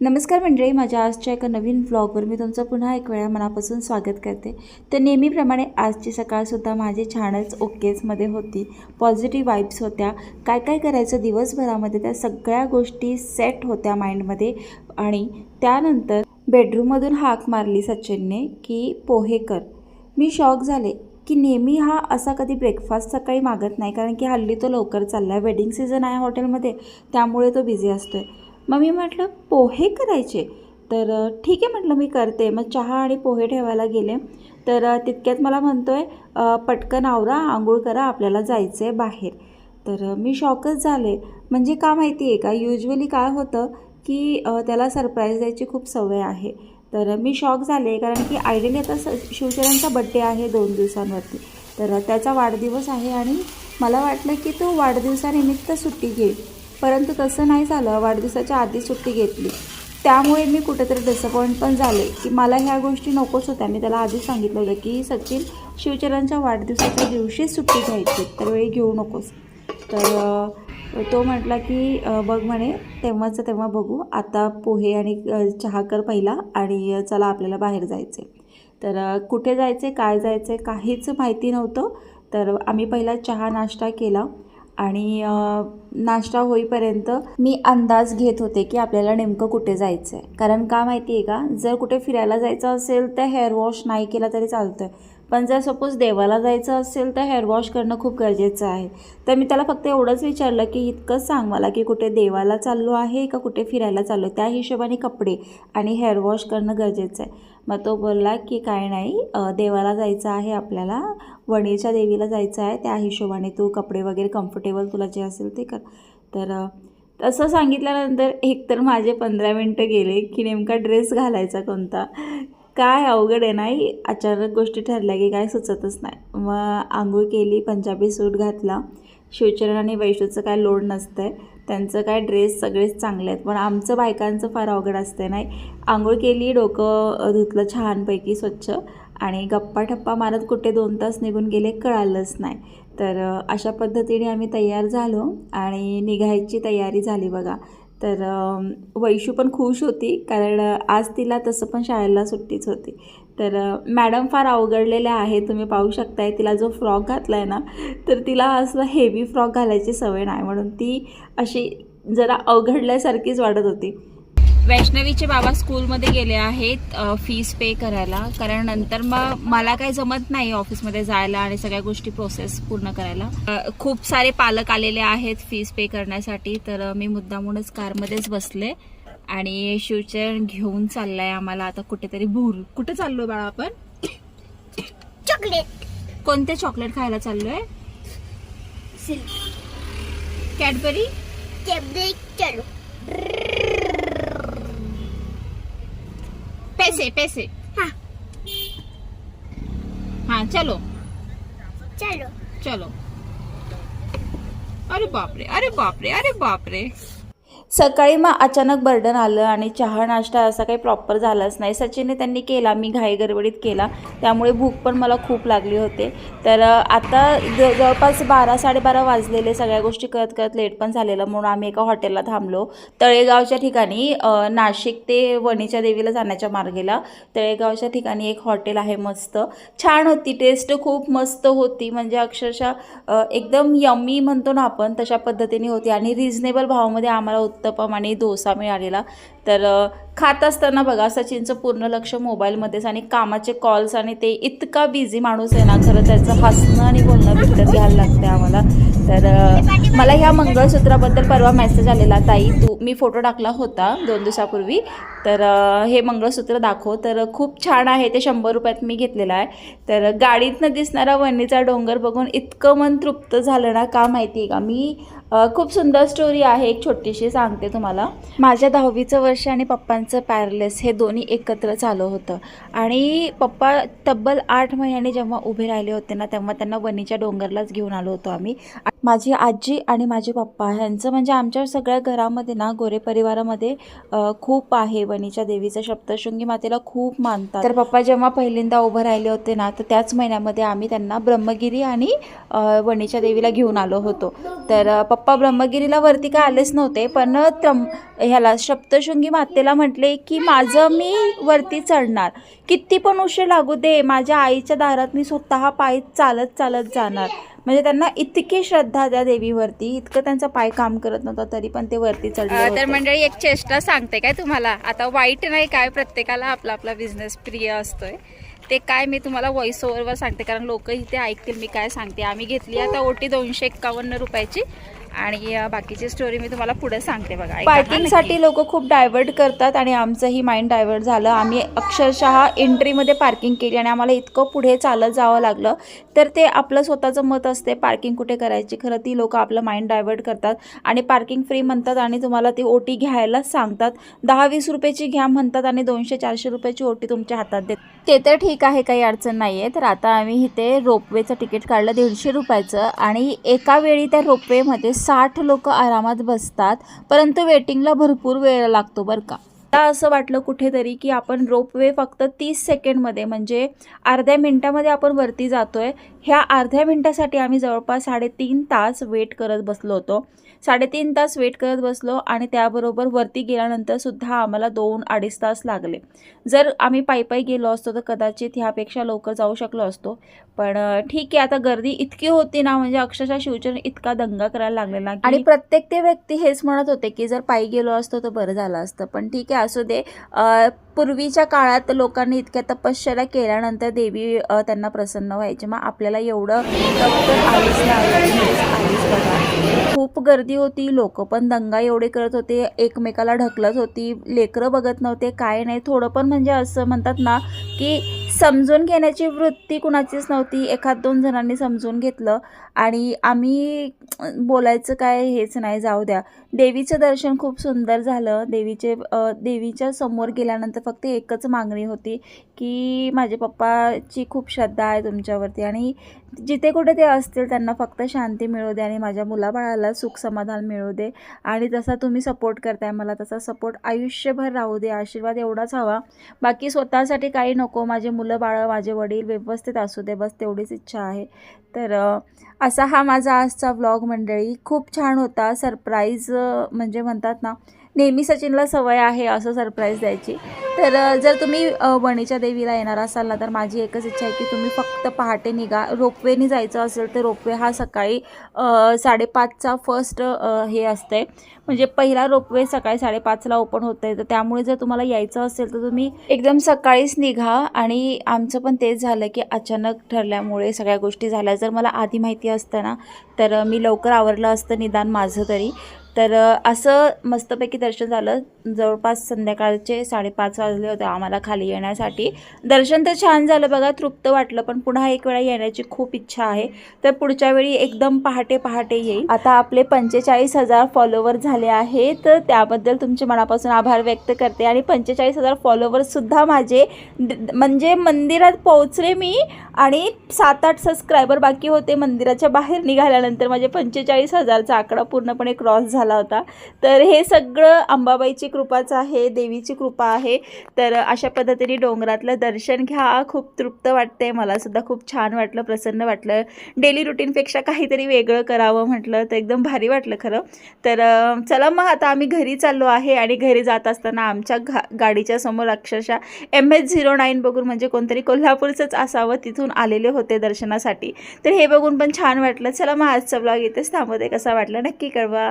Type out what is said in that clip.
नमस्कार मंडळी माझ्या आजच्या एका नवीन व्लॉगवर मी तुमचं पुन्हा एक वेळा मनापासून स्वागत करते. तर नेहमीप्रमाणे आजची सकाळसुद्धा माझी छानच ओकेजमध्ये होती. पॉझिटिव्ह वाईब्स होत्या. काय काय करायचं दिवसभरामध्ये त्या सगळ्या गोष्टी सेट होत्या माइंडमध्ये आणि त्यानंतर बेडरूममधून हाक मारली सचिनने की पोहे कर. मी शॉक झाले की नेहमी हा असा कधी ब्रेकफास्ट सकाळी मागत नाही कारण की हल्ली तो लवकर चालला आहे वेडिंग सीझन आहे हॉटेलमध्ये त्यामुळे तो बिझी असतो आहे मग मी म्हटलं पोहे करायचे. तर ठीक आहे म्हटलं मी करते. मग चहा आणि पोहे ठेवायला गेले. तर तितक्यात मला म्हणतो आहे पटकन आवरा आंघोळ करा आपल्याला जायचं आहे बाहेर. तर मी शॉकच झाले. म्हणजे का माहिती आहे का युजली काय होतं की त्याला सरप्राईज द्यायची खूप सवय आहे. तर मी शॉक झाले कारण की आयडियली आता स शिवचरणचा बड्डे आहे दोन दिवसांवरती. तर त्याचा वाढदिवस आहे आणि मला वाटलं की तो वाढदिवसानिमित्त सुट्टी घेईल. परंतु तसं नाही झालं. वाढदिवसाच्या आधी सुट्टी घेतली. त्यामुळे मी कुठेतरी डिसअपॉइंट पण झाले की मला ह्या गोष्टी नकोच होत्या. मी त्याला आधीच सांगितलं होतं की सचिन शिवचरणच्या वाढदिवसाच्या दिवशी सुट्टी घ्यायची. तर वेळी घेऊ नकोस. तर तो म्हटला की बघ म्हणे तेव्हाचं तेव्हा बघू. आता पोहे आणि चहा कर पहिला आणि चला आपल्याला बाहेर जायचे तर कुठे जायचे काय जायचे काहीच माहिती नव्हतं. तर आम्ही पहिला चहा नाश्ता केला. आणि नाश्ता होईपर्यंत मी अंदाज घेत होते की आपल्याला नेमकं कुठे जायचं आहे कारण का माहिती आहे का जर कुठे फिरायला जायचं असेल तर हेअर वॉश नाही केला तरी चालतं आहे पण जर सपोज देवाला जायचं असेल तर हेअर वॉश करणं खूप गरजेचं आहे. तर मी त्याला फक्त एवढंच विचारलं की इतकंच सांग मला की कुठे देवाला चाललो आहे का कुठे फिरायला चाललो त्या हिशोबाने कपडे आणि हेअर वॉश करणं गरजेचं आहे. मग तो बोलला की काय नाही देवाला जायचं आहे आपल्याला वणीच्या देवीला जायचं आहे त्या हिशोबाने तू कपडे वगैरे कम्फर्टेबल तुला जे असेल ते कर. तर तसं सांगितल्यानंतर एकतर माझे पंधरा मिनटं गेले की नेमका ड्रेस घालायचा कोणता? काय अवघड आहे नाही अचानक गोष्टी ठरल्या की काय सुचतच नाही. मग आंघोळ केली पंजाबी सूट घातला. शिवचरण आणि वैशूचं काय लोड नसतं आहे त्यांचं काय ड्रेस सगळेच चांगले आहेत. पण आमचं बायकांचं फार अवघड असतं नाही? आंघोळ केली डोकं धुतलं छानपैकी स्वच्छ. आणि गप्पा ठप्पा मारत कुठे दोन तास निघून गेले कळालंच नाही. तर अशा पद्धतीने आम्ही तयार झालो आणि निघायची तयारी झाली बघा. तर वैशू पण खुश होती कारण आज तिला तसं पण शाळेला सुट्टीच होती. तर मॅडम फार अवघडलेल्या आहे तुम्ही पाहू शकताय तिला जो फ्रॉक घातला आहे ना तर तिला असं हेवी फ्रॉक घालायची सवय नाही म्हणून ती अशी जरा अवघडल्यासारखीच वाटत होती. वैष्णवीचे बाबा स्कूलमध्ये गेले आहेत फीस पे करायला. कारण नंतर मग मला काही जमत नाही ऑफिसमध्ये जायला आणि सगळ्या गोष्टी प्रोसेस पूर्ण करायला. खूप सारे पालक आलेले आहेत फीस पे करण्यासाठी. तर मी मुद्दामूनच कारमध्येच बसले आणि शिवचरण घेऊन चाललाय आम्हाला. आता कुठेतरी भूर कुठे चाललोय बाळा आपण? चॉकलेट. कोणते चॉकलेट खायला चाललोय? कॅडबरी? चॉकलेट चलो. पैसे पैसे. हाँ. हाँ चलो. चलो. चलो. अरे बापरे अरे बापरे अरे बापरे. सकाळी मग अचानक बर्डन आलं आणि चहा नाश्ता असा काही प्रॉपर झालाच नाही. सचिनने त्यांनी केला मी घाई गडबडीत केला. त्यामुळे भूक पण मला खूप लागली होते. तर आता ज- जवळपास बारा साडेबारा वाजलेले सगळ्या गोष्टी करत करत लेट पण झालेलं म्हणून आम्ही एका हॉटेलला थांबलो. तळेगावच्या ठिकाणी नाशिक ते वणीच्या देवीला जाण्याच्या मार्गेला तळेगावच्या ठिकाणी एक हॉटेल आहे मस्त. छान होती टेस्ट खूप मस्त होती. म्हणजे अक्षरशः एकदम यम्मी म्हणतो ना आपण तशा पद्धतीने होती आणि रिझनेबल भावामध्ये आम्हाला उत्तपम आणि डोसा मिळालेला. तर खात असताना बघा सचिनचं पूर्ण लक्ष मोबाईलमध्येच आणि कामाचे कॉल्स आणि ते इतका बिझी माणूस आहे ना खरं त्याचं हसणं आणि बोलणं विकत घ्यायला लागतं आम्हाला. तर मला ह्या मंगळसूत्राबद्दल परवा मेसेज आलेला ताई तू मी फोटो टाकला होता दोन दिवसापूर्वी. तर हे मंगळसूत्र दाखव. तर खूप छान आहे ते शंभर रुपयात मी घेतलेलं आहे. तर गाडीतनं दिसणारा वणीचा डोंगर बघून इतकं मन तृप्त झालं ना का माहिती आहे का? मी खूप सुंदर स्टोरी आहे एक छोटीशी सांगते तुम्हाला. माझ्या दहावीचं वर्ष आणि पप्पांचं पॅरलेस हे दोन्ही एकत्र चालू होतं. आणि पप्पा तब्बल आठ महिन्याने जेव्हा उभे राहिले होते ना तेव्हा त्यांना वणीच्या डोंगरलाच घेऊन आलो होतो आम्ही. माझी आजी आणि माझे पप्पा ह्यांचं म्हणजे आमच्या सगळ्या घरामध्ये ना गोरे परिवारामध्ये खूप आहे वणीच्या देवीचं सप्तशृंगी मातेला खूप मानतात. तर पप्पा जेव्हा पहिल्यांदा उभं राहिले होते ना तर त्याच महिन्यामध्ये आम्ही त्यांना ब्रह्मगिरी आणि वणीच्या देवीला घेऊन आलो होतो. तर पप्पा ब्रह्मगिरीला वरती काय आलेच नव्हते पण त्रम ह्याला सप्तशृंगी मातेला म्हटले की माझं मी वरती चढणार. किती पण उशीर लागू दे माझ्या आईच्या दारात मी स्वतः पायी चालत चालत जाणार. म्हणजे त्यांना इतकी श्रद्धा त्या देवीवरती इतकं त्यांचा पाय काम करत नव्हता तरी पण ते वरती चढले तर. मंडळी एक चेष्टा सांगते काय तुम्हाला? आता वाईट नाही काय प्रत्येकाला आपला आपला बिझनेस प्रिय असतोय. ते काय मी तुम्हाला व्हॉइस ओव्हरवर सांगते कारण लोक इथे ऐकतील मी काय सांगते. आम्ही घेतली आता ओटी दोनशे एक्कावन्न रुपयाची. आणि बाकीची स्टोरी मी तुम्हाला पुढे सांगते बघा. पार्किंगसाठी. लोक खूप डायव्हर्ट करतात आणि आमचंही माइंड डायव्हर्ट झालं. आम्ही अक्षरशः एंट्रीमध्ये पार्किंग केली आणि आम्हाला इतकं पुढे चालत जावं लागलं. तर ते आपलं स्वतःचं मत असते पार्किंग कुठे करायची? खरं ती लोक आपलं माइंड डायव्हर्ट करतात. आणि पार्किंग फ्री म्हणतात आणि तुम्हाला ती ओटी घ्यायला सांगतात. दहा वीस रुपयाची घ्या म्हणतात आणि दोनशे चारशे रुपयाची ओटी तुमच्या हातात देत. ते तर ठीक आहे काही अडचण नाही आहे तर आता आम्ही इथे रोपवेचं तिकीट काढलं दीडशे रुपयाचं. आणि एका वेळी त्या रोपवेमध्ये साठ लोक आरामात बसतात परंतु वेटिंगला भरपूर वेळ लागतो बरं का. मला असं वाटलं कुठेतरी की आपण रोपवे फक्त तीस सेकंडमध्ये म्हणजे अर्ध्या मिनटामध्ये आपण वरती जातो आहे ह्या अर्ध्या मिनटासाठी आम्ही जवळपास साडेतीन तास वेट करत बसलो होतो. साडेतीन तास वेट करत बसलो आणि त्याबरोबर वरती गेल्यानंतर सुद्धा आम्हाला दोन अडीच तास लागले. जर आम्ही पायी पायी गेलो असतो तर कदाचित ह्यापेक्षा लवकर जाऊ शकलो असतो. पण ठीक आहे आता गर्दी इतकी होती ना म्हणजे अक्षरशः शिवचरण इतका दंगा करायला लागलेला आणि प्रत्येक ते व्यक्ती हेच म्हणत होते की जर पायी गेलो असतो तर बरं झालं असतं. पण ठीक आहे असू दे. पूर्वीच्या काळात लोकांनी इतक्या तपश्चर्या केल्यानंतर देवी त्यांना प्रसन्न व्हायची. मग आपल्या आपल्याला एवढं डॉक्टर आलीच नाही आलीच बघा. खूप गर्दी होती. लोक पण दंगा एवढे करत होते. एकमेकाला ढकलत होती. लेकरं बघत नव्हते. काय नाही. थोडं पण म्हणजे असं म्हणतात ना की समजून घेण्याची वृत्ती कुणाचीच नव्हती. एखाद दोन जणांनी समजून घेतलं. आणि आम्ही बोलायचं काय हेच नाही जाऊ द्या. देवीचं दर्शन खूप सुंदर झालं. देवीचे देवीच्या समोर गेल्यानंतर फक्त एकच मागणी होती की माझे पप्पाची खूप श्रद्धा आहे तुमच्यावरती. आणि जिथे कुठे ते असतील त्यांना फक्त शांती मिळू दे आणि माझ्या मुलाबाळाला सुख समाधान मिळू दे. आणि जसा तुम्ही सपोर्ट करताय मला तसा सपोर्ट आयुष्यभर राहू दे. आशीर्वाद एवढाच हवा. बाकी स्वतःसाठी काही नको. माझे मुलं बाळं माझे वडील व्यवस्थित असू दे बस तेवढीच इच्छा आहे. तर असा हा माझा आजचा व्लॉग मंडळी. खूप छान होता. सरप्राईज म्हणजे म्हणतात ना नेहमी सचिनला सवय आहे असं सरप्राईज द्यायची. तर जर तुम्ही वणीच्या देवीला येणार असाल ना तर माझी एकच इच्छा आहे की तुम्ही फक्त पहाटे निघा. रोपवेने जायचं असेल तर रोपवे हा सकाळी साडेपाचचा फर्स्ट हे असते म्हणजे पहिला रोपवे सकाळी साडेपाचला ओपन होत आहे तर त्यामुळे जर तुम्हाला यायचं असेल तर तुम्ही एकदम सकाळीच निघा. आणि आमचं पण तेच झालं की अचानक ठरल्यामुळे सगळ्या गोष्टी झाल्या. जर मला आधी माहिती असतं ना तर मी लवकर आवरलं असतं निदान माझं तरी. तर असं मस्तपैकी दर्शन झालं. जवळपास संध्याकाळचे साडेपाच वाजले होते आम्हाला खाली येण्यासाठी. दर्शन तर छान झालं बघा तृप्त वाटलं पण पुन्हा एक वेळा येण्याची खूप इच्छा आहे. तर पुढच्या वेळी एकदम पहाटे पहाटे येईल. आता आपले पंचेचाळीस हजार फॉलोवर झाले आहेत तर त्याबद्दल तुमचे मनापासून आभार व्यक्त करते. आणि पंचेचाळीस हजार फॉलोवरसुद्धा माझे म्हणजे मंदिरात पोहोचले मी आणि सात आठ सबस्क्रायबर बाकी होते मंदिराच्या बाहेर निघाल्यानंतर माझे पंचेचाळीस हजारचा आकडा पूर्णपणे क्रॉस झाला होता. तर हे सगळं अंबाबाईची कृपाच आहे देवीची कृपा आहे. तर अशा पद्धतीने डोंगरातलं दर्शन घ्या. खूप तृप्त वाटते मला सुद्धा खूप छान वाटलं प्रसन्न वाटलं. डेली रुटीनपेक्षा काहीतरी वेगळं करावं म्हटलं तर एकदम भारी वाटलं खरं. तर चला मग आता आम्ही घरी चाललो आहे आणि घरी जात असताना आमच्या घा गाडीच्या समोर अक्षरशः एम एच झिरो नाईन बघून म्हणजे कोणतरी कोल्हापूरचंच असावं तिथून आलेले होते दर्शनासाठी. तर हे बघून पण छान वाटलं. चला मग आजचा ब्लॉग इथेच थांबवते. कसा वाटला नक्की कळवा.